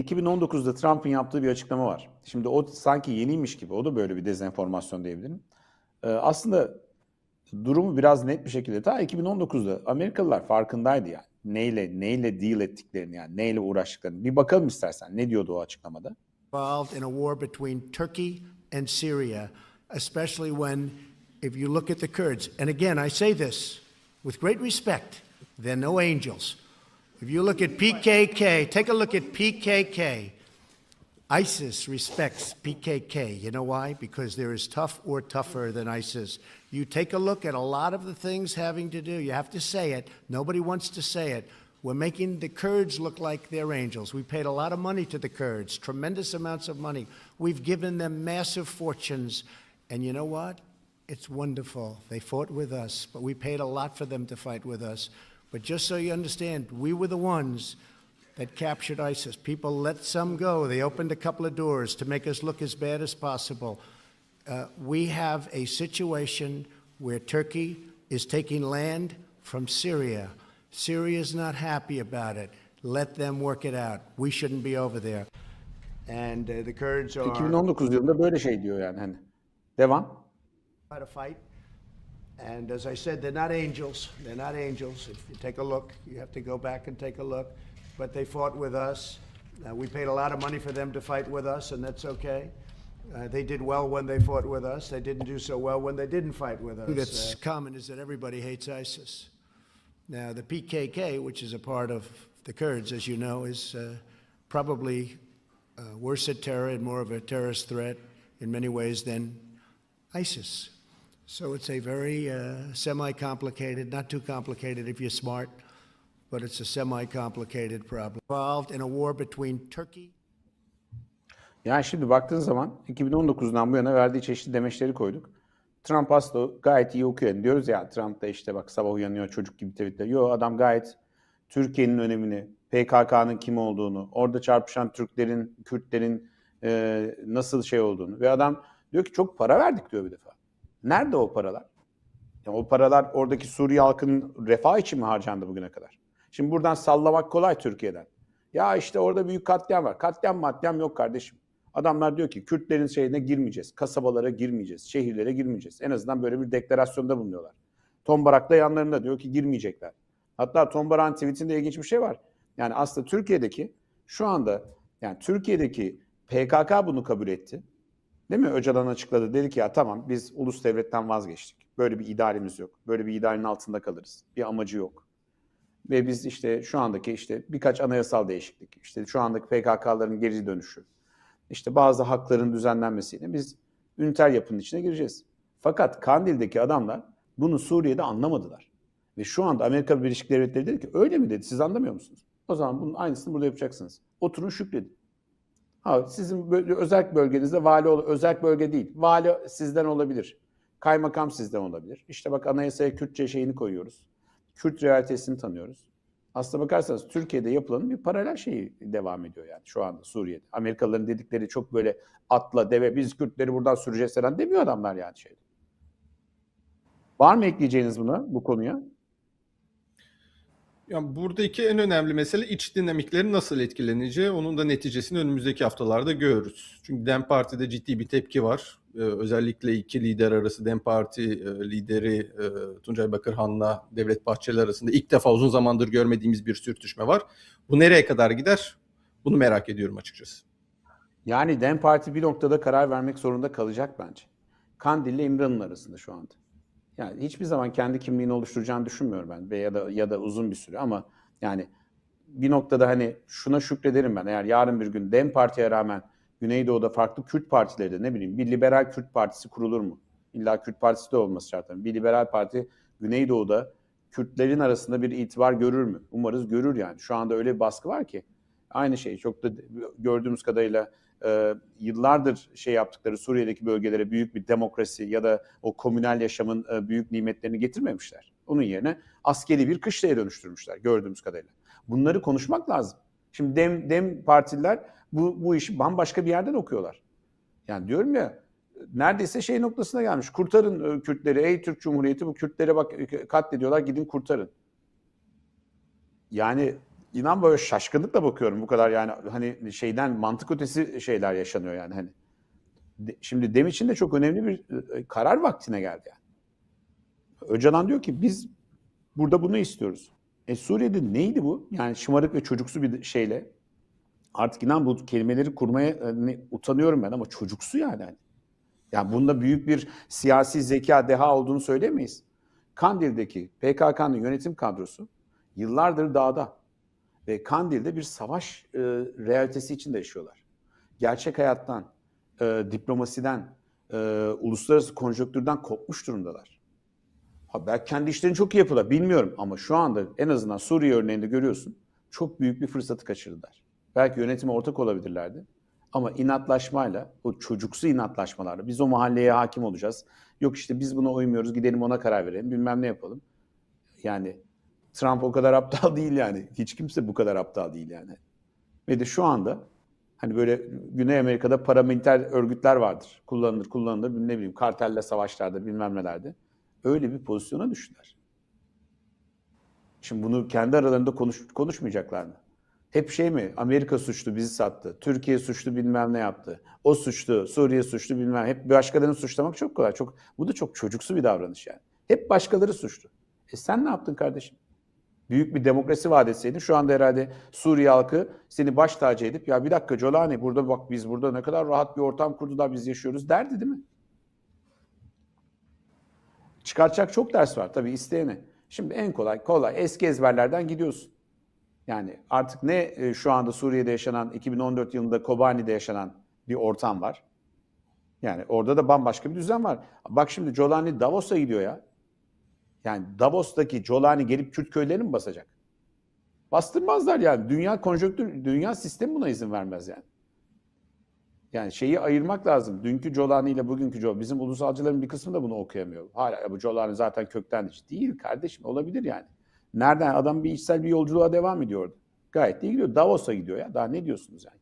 2019'da Trump'ın yaptığı bir açıklama var. Şimdi o sanki yeniymiş gibi. O da böyle bir dezenformasyon diyebilirim. Ee, aslında durumu biraz net bir şekilde ta 2019'da Amerikalılar farkındaydı yani. Neyle neyle deal ettiklerini yani neyle uğraştıklarını. Bir bakalım istersen. Ne diyordu o açıklamada? involved in a war between Turkey and Syria, especially when, if you look at the Kurds, and again, I say this with great respect, they're no angels. If you look at PKK, take a look at PKK. ISIS respects PKK. You know why? Because they're tough or tougher than ISIS. You take a look at a lot of the things having to do, you have to say it. Nobody wants to say it. We're making the Kurds look like they're angels. We paid a lot of money to the Kurds, tremendous amounts of money. We've given them massive fortunes. And you know what? It's wonderful. They fought with us, but we paid a lot for them to fight with us. But just so you understand, we were the ones that captured ISIS. People let some go. They opened a couple of doors to make us look as bad as possible. Uh, we have a situation where Turkey is taking land from Syria. Syria is not happy about it. Let them work it out. We shouldn't be over there. And uh, the Kurds are 2019 yılında böyle şey diyor yani hani. Devam. try to fight. And as I said, they're not angels. They're not angels. If you take a look, you have to go back and take a look. But they fought with us. Uh, we paid a lot of money for them to fight with us, and that's okay. Uh, they did well when they fought with us. They didn't do so well when they didn't fight with us. That's common is that everybody hates ISIS. Now, the PKK, which is a part of the Kurds, as you know, is uh, probably uh, worse at terror and more of a terrorist threat in many ways than ISIS. So it's a very uh, semi complicated, not too complicated if you're smart, but it's a semi complicated problem. Involved in a war between Turkey Yani şimdi baktığın zaman 2019'dan bu yana verdiği çeşitli demeçleri koyduk. Trump aslında gayet iyi okuyor. Yani diyoruz ya Trump da işte bak sabah uyanıyor çocuk gibi tweetler. Yo adam gayet Türkiye'nin önemini, PKK'nın kim olduğunu, orada çarpışan Türklerin, Kürtlerin e, nasıl şey olduğunu. Ve adam diyor ki çok para verdik diyor bir defa. Nerede o paralar? Yani o paralar oradaki Suriye halkının refah için mi harcandı bugüne kadar? Şimdi buradan sallamak kolay Türkiye'den. Ya işte orada büyük katliam var. Katliam matliam yok kardeşim. Adamlar diyor ki Kürtlerin şeyine girmeyeceğiz. Kasabalara girmeyeceğiz. Şehirlere girmeyeceğiz. En azından böyle bir deklarasyonda bulunuyorlar. Tom Barak da yanlarında diyor ki girmeyecekler. Hatta Tom Barak'ın tweetinde ilginç bir şey var. Yani aslında Türkiye'deki şu anda yani Türkiye'deki PKK bunu kabul etti. Değil mi? Öcalan açıkladı. Dedi ki ya tamam biz ulus devletten vazgeçtik. Böyle bir idealimiz yok. Böyle bir idealin altında kalırız. Bir amacı yok. Ve biz işte şu andaki işte birkaç anayasal değişiklik, işte şu andaki PKK'ların geri dönüşü, işte bazı hakların düzenlenmesiyle biz üniter yapının içine gireceğiz. Fakat Kandil'deki adamlar bunu Suriye'de anlamadılar. Ve şu anda Amerika Birleşik Devletleri dedi ki öyle mi dedi siz anlamıyor musunuz? O zaman bunun aynısını burada yapacaksınız. Oturun şükredin. Ha, sizin özel bölgenizde vali ol özel bölge değil. Vali sizden olabilir. Kaymakam sizden olabilir. İşte bak anayasaya Kürtçe şeyini koyuyoruz. Kürt realitesini tanıyoruz. Aslına bakarsanız Türkiye'de yapılanın bir paralel şeyi devam ediyor yani şu anda Suriye'de. Amerikalıların dedikleri çok böyle atla deve biz Kürtleri buradan süreceğiz falan demiyor adamlar yani şeyde. Var mı ekleyeceğiniz buna bu konuya? Yani buradaki en önemli mesele iç dinamiklerin nasıl etkileneceği. Onun da neticesini önümüzdeki haftalarda görürüz. Çünkü DEM Parti'de ciddi bir tepki var. Ee, özellikle iki lider arası DEM Parti e, lideri e, Tuncay Bakırhan'la Devlet Bahçeli arasında ilk defa uzun zamandır görmediğimiz bir sürtüşme var. Bu nereye kadar gider? Bunu merak ediyorum açıkçası. Yani DEM Parti bir noktada karar vermek zorunda kalacak bence. Kandil ile İmran'ın arasında şu anda. Yani hiçbir zaman kendi kimliğini oluşturacağını düşünmüyorum ben ya da ya da uzun bir süre ama yani bir noktada hani şuna şükrederim ben eğer yarın bir gün DEM Parti'ye rağmen Güneydoğu'da farklı Kürt partileri de ne bileyim bir liberal Kürt partisi kurulur mu? İlla Kürt partisi de olması şart. Bir liberal parti Güneydoğu'da Kürtlerin arasında bir itibar görür mü? Umarız görür yani. Şu anda öyle bir baskı var ki. Aynı şey çok da gördüğümüz kadarıyla e, yıllardır şey yaptıkları Suriye'deki bölgelere büyük bir demokrasi ya da o komünel yaşamın e, büyük nimetlerini getirmemişler. Onun yerine askeri bir kışlaya dönüştürmüşler gördüğümüz kadarıyla. Bunları konuşmak lazım. Şimdi dem, dem partililer bu, bu işi bambaşka bir yerden okuyorlar. Yani diyorum ya neredeyse şey noktasına gelmiş. Kurtarın e, Kürtleri. Ey Türk Cumhuriyeti bu Kürtlere bak e, katlediyorlar gidin kurtarın. Yani inan böyle şaşkınlıkla bakıyorum bu kadar yani hani şeyden mantık ötesi şeyler yaşanıyor yani hani. De- şimdi Dem için de çok önemli bir e, karar vaktine geldi yani. Öcalan diyor ki biz burada bunu istiyoruz. E Suriye'de neydi bu? Yani şımarık ve çocuksu bir şeyle artık inan bu kelimeleri kurmaya ne- utanıyorum ben ama çocuksu yani. hani. Yani bunda büyük bir siyasi zeka, deha olduğunu söylemeyiz. Kandil'deki PKK'nın yönetim kadrosu yıllardır dağda ve Kandil'de bir savaş e, realitesi içinde yaşıyorlar. Gerçek hayattan, e, diplomasiden, e, uluslararası konjonktürden kopmuş durumdalar. Ha, belki kendi işlerini çok iyi yapıyorlar, bilmiyorum ama şu anda en azından Suriye örneğinde görüyorsun çok büyük bir fırsatı kaçırdılar. Belki yönetime ortak olabilirlerdi ama inatlaşmayla, o çocuksu inatlaşmalarla biz o mahalleye hakim olacağız. Yok işte biz buna uymuyoruz, gidelim ona karar verelim, bilmem ne yapalım. Yani Trump o kadar aptal değil yani. Hiç kimse bu kadar aptal değil yani. Ve de şu anda hani böyle Güney Amerika'da paramiliter örgütler vardır. Kullanılır, kullanılır, ne bileyim kartelle savaşlarda bilmem nelerde. Öyle bir pozisyona düştüler. Şimdi bunu kendi aralarında konuş, konuşmayacaklar mı? Hep şey mi? Amerika suçlu bizi sattı. Türkiye suçlu bilmem ne yaptı. O suçlu, Suriye suçlu bilmem. Hep başkalarını suçlamak çok kolay. Çok, bu da çok çocuksu bir davranış yani. Hep başkaları suçlu. E sen ne yaptın kardeşim? Büyük bir demokrasi vaat etseydin şu anda herhalde Suriye halkı seni baş tacı edip ya bir dakika Colani burada bak biz burada ne kadar rahat bir ortam kurdular biz yaşıyoruz derdi değil mi? Çıkartacak çok ders var tabii isteyene. Şimdi en kolay kolay eski ezberlerden gidiyorsun. Yani artık ne e, şu anda Suriye'de yaşanan 2014 yılında Kobani'de yaşanan bir ortam var. Yani orada da bambaşka bir düzen var. Bak şimdi Jolani Davos'a gidiyor ya. Yani Davos'taki Jolani gelip Kürt köylerini mi basacak? Bastırmazlar yani. Dünya konjonktür, dünya sistemi buna izin vermez yani. Yani şeyi ayırmak lazım. Dünkü Jolani ile bugünkü Jolani. Bizim ulusalcıların bir kısmı da bunu okuyamıyor. Hala "Ya bu Jolani zaten kökten değil kardeşim. Olabilir yani. Nereden? Adam bir içsel bir yolculuğa devam ediyor orada. Gayet iyi gidiyor. Davos'a gidiyor ya. Daha ne diyorsunuz yani?